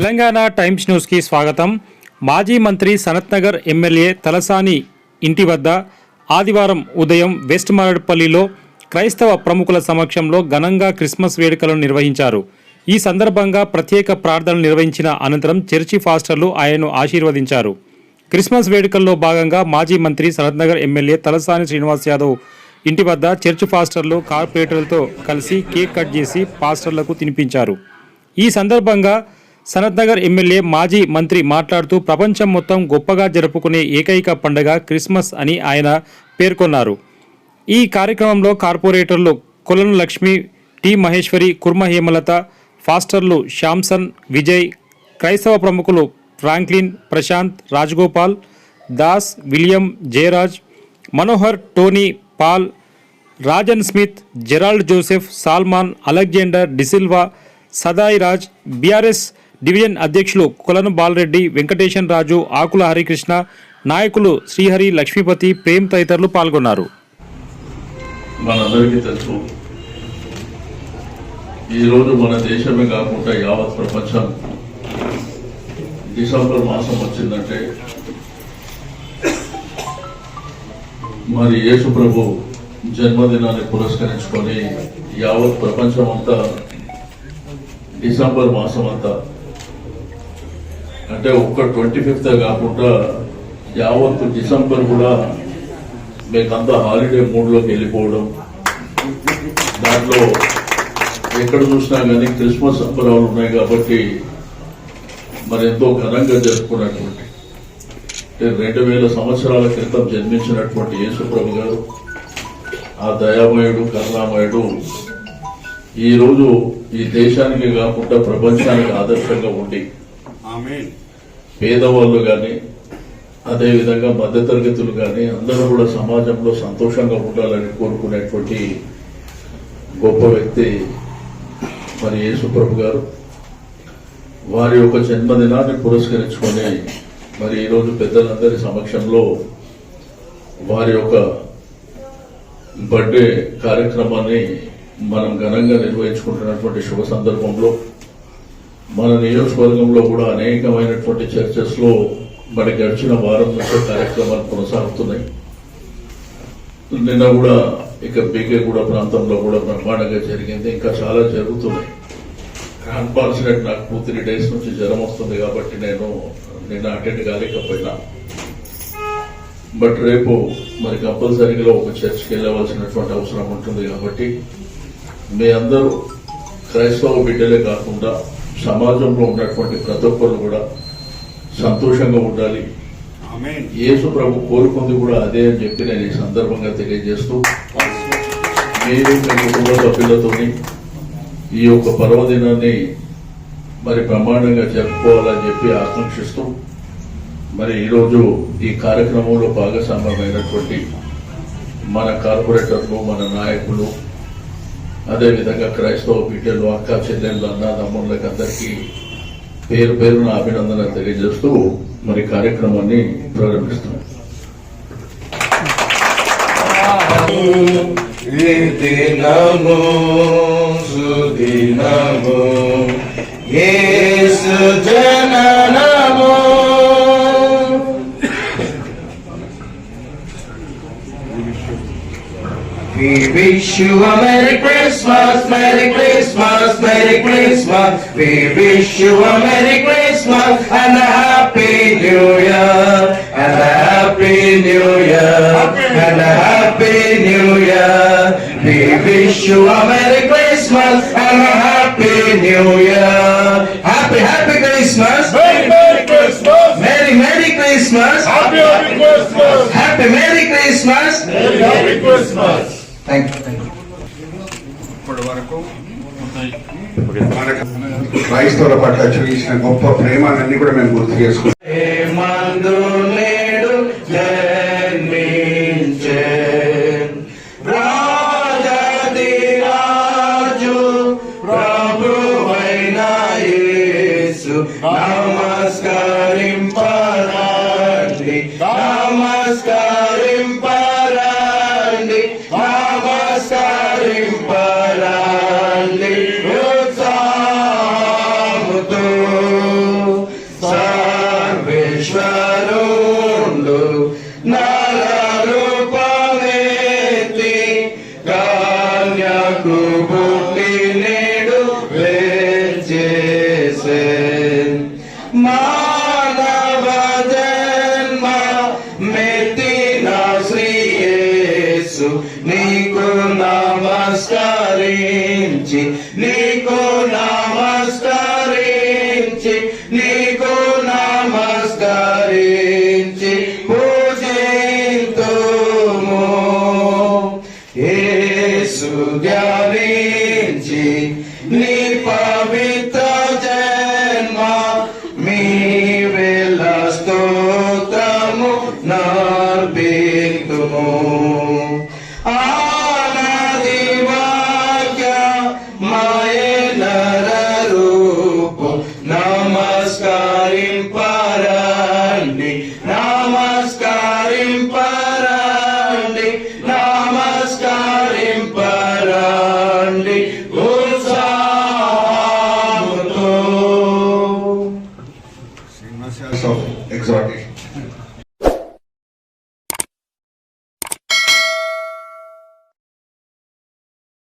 Telangana times న్యూస్కి స్వాగతం. మాజీ మంత్రి సనత్నగర్ ఎమ్మెల్యే తలసాని ఇంటి వద్ద ఆదివారం ఉదయం వెస్ట్ మారడ్పల్లిలో క్రైస్తవ ప్రముఖుల సమక్షంలో ఘనంగా క్రిస్మస్ వేడుకలను నిర్వహించారు. ఈ సందర్భంగా ప్రత్యేక ప్రార్థనలు నిర్వహించిన అనంతరం చర్చి ఫాస్టర్లు ఆయన్ను ఆశీర్వదించారు. క్రిస్మస్ వేడుకల్లో భాగంగా మాజీ మంత్రి సనత్నగర్ ఎమ్మెల్యే తలసాని శ్రీనివాస్ యాదవ్ ఇంటి వద్ద చర్చ్ ఫాస్టర్లు కార్పొరేటర్లతో కలిసి కేక్ కట్ చేసి పాస్టర్లకు తినిపించారు. ఈ సందర్భంగా సనత్ నగర్ ఎమ్మెల్యే మాజీ మంత్రి మాట్లాడుతూ ప్రపంచం మొత్తం గొప్పగా జరుపుకునే ఏకైక పండగ క్రిస్మస్ అని ఆయన పేర్కొన్నారు. ఈ కార్యక్రమంలో కార్పొరేటర్లు కొలను లక్ష్మి టి మహేశ్వరి కుర్మ హేమలత ఫాస్టర్లు శాంసన్ విజయ్ క్రైస్తవ ప్రముఖులు Franklin Prashanth Rajagopal Das William Jayaraj Manohar Tony Paul Rajan Smith Gerald Joseph Solomon Alexander D'Silva Sadayi Raj BRS division అధ్యక్షులు కులను బాలరెడ్డి వెంకటేశన్ రాజు ఆకుల హరికృష్ణ నాయకులు శ్రీహరి లక్ష్మీపతి ప్రేమ్ తదితరులు పాల్గొన్నారు. ఈరోజు మన దేశమే కాకుండా యావత్ ప్రపంచం డిసెంబర్ మాసం వచ్చిందంటే మరి యేసు ప్రభు జన్మదినాన్ని పురస్కరించుకొని యావత్ ప్రపంచం అంతా డిసెంబర్ మాసం అంతా అంటే ఒక్క ట్వంటీ ఫిఫ్త్ కాకుండా యావత్ డిసెంబర్ కూడా మీకంతా హాలిడే మూడ్లోకి వెళ్ళిపోవడం. దాంట్లో ఎక్కడ చూసినా కానీ క్రిస్మస్ సంబరాలు ఉన్నాయి కాబట్టి మరి ఎంతో ఘనంగా జరుపుకున్నటువంటి రెండు వేల సంవత్సరాల క్రితం జన్మించినటువంటి యేసుప్రభు గారు ఆ దయామయుడు కరుణామయుడు ఈ రోజు ఈ దేశానికి కాకుండా ప్రపంచానికి ఆదర్శంగా ఉండి పేదవాళ్ళు కానీ అదేవిధంగా మధ్యతరగతులు కానీ అందరూ కూడా సమాజంలో సంతోషంగా ఉండాలని కోరుకునేటువంటి గొప్ప వ్యక్తి మరి యేసుప్రభు గారు. వారి యొక్క జన్మదినాన్ని పురస్కరించుకొని మరి ఈరోజు పెద్దలందరి సమక్షంలో వారి యొక్క బర్త్డే కార్యక్రమాన్ని మనం ఘనంగా నిర్వహించుకుంటున్నటువంటి శుభ సందర్భంలో మన నియోజకవర్గంలో కూడా అనేకమైనటువంటి చర్చెస్లో మరి గడిచిన వారం నుంచి కార్యక్రమాలు కొనసాగుతున్నాయి. నిన్న కూడా ఇక బీకేగూడ కూడా ప్రాంతంలో కూడా బ్రహ్మాండంగా జరిగింది. ఇంకా చాలా జరుగుతున్నాయి. అన్ఫార్చునేట్ నాకు టూ త్రీ డేస్ నుంచి జ్వరం వస్తుంది కాబట్టి నేను నిన్న అటెండ్ కాలేకపోయినా. బట్ రేపు మరి కంపల్సరీగా ఒక చర్చ్కి వెళ్ళవలసినటువంటి అవసరం ఉంటుంది కాబట్టి మీ అందరూ క్రైస్తవ బిడ్డలే కాకుండా సమాజంలో ఉన్నటువంటి ప్రతి ఒక్కరు కూడా సంతోషంగా ఉండాలి. యేసు ప్రభు కోరుకుంది కూడా అదే అని చెప్పి నేను ఈ సందర్భంగా తెలియజేస్తూ మీరు మీ కుటుంబ సభ్యులతోని ఈ యొక్క పర్వదినాన్ని మరి బ్రహ్మాండంగా జరుపుకోవాలని చెప్పి ఆకాంక్షిస్తూ మరి ఈరోజు ఈ కార్యక్రమంలో భాగస్వామ్యమైనటువంటి మన కార్పొరేటర్లు మన నాయకులు అదేవిధంగా క్రైస్తవ బిడ్డలు అక్క చెల్లెళ్ళు అన్న తమ్ముళ్ళకి అందరికీ పేరు పేరున అభినందన తెలియజేస్తూ మరి కార్యక్రమాన్ని ప్రారంభిస్తున్నాం. దినము సుదినము యేసు జననము wish you a Merry Christmas, Merry Christmas, Merry Christmas. We wish you a Merry Christmas and a Happy New Year, and a Happy New Year, and a Happy New Year. We wish you a Merry Christmas and a Happy New Year. Happy, Happy Christmas. Merry Merry Christmas! Merry, Merry Christmas. Happy Happy Christmas! Happy Merry Christmas. Merry Happy Christmas! క్రైస్తవుల పట్ల చూపించిన గొప్ప ప్రేమాన్ని కూడా మేము గుర్తు చేసుకుంటాం మందు నమస్కరించి నీకు నమస్కరించి నీకు నమస్కరించి పూజింతుము. యేసు ధ్యానించి నీ పవిత్ర జన్మ మీ వేళ స్తోత్రము నర్పింతుము. నమస్కరింపరండి నమస్కరింపరండి నమస్కరింపరండి ఉత్సాహముతో of exhortation.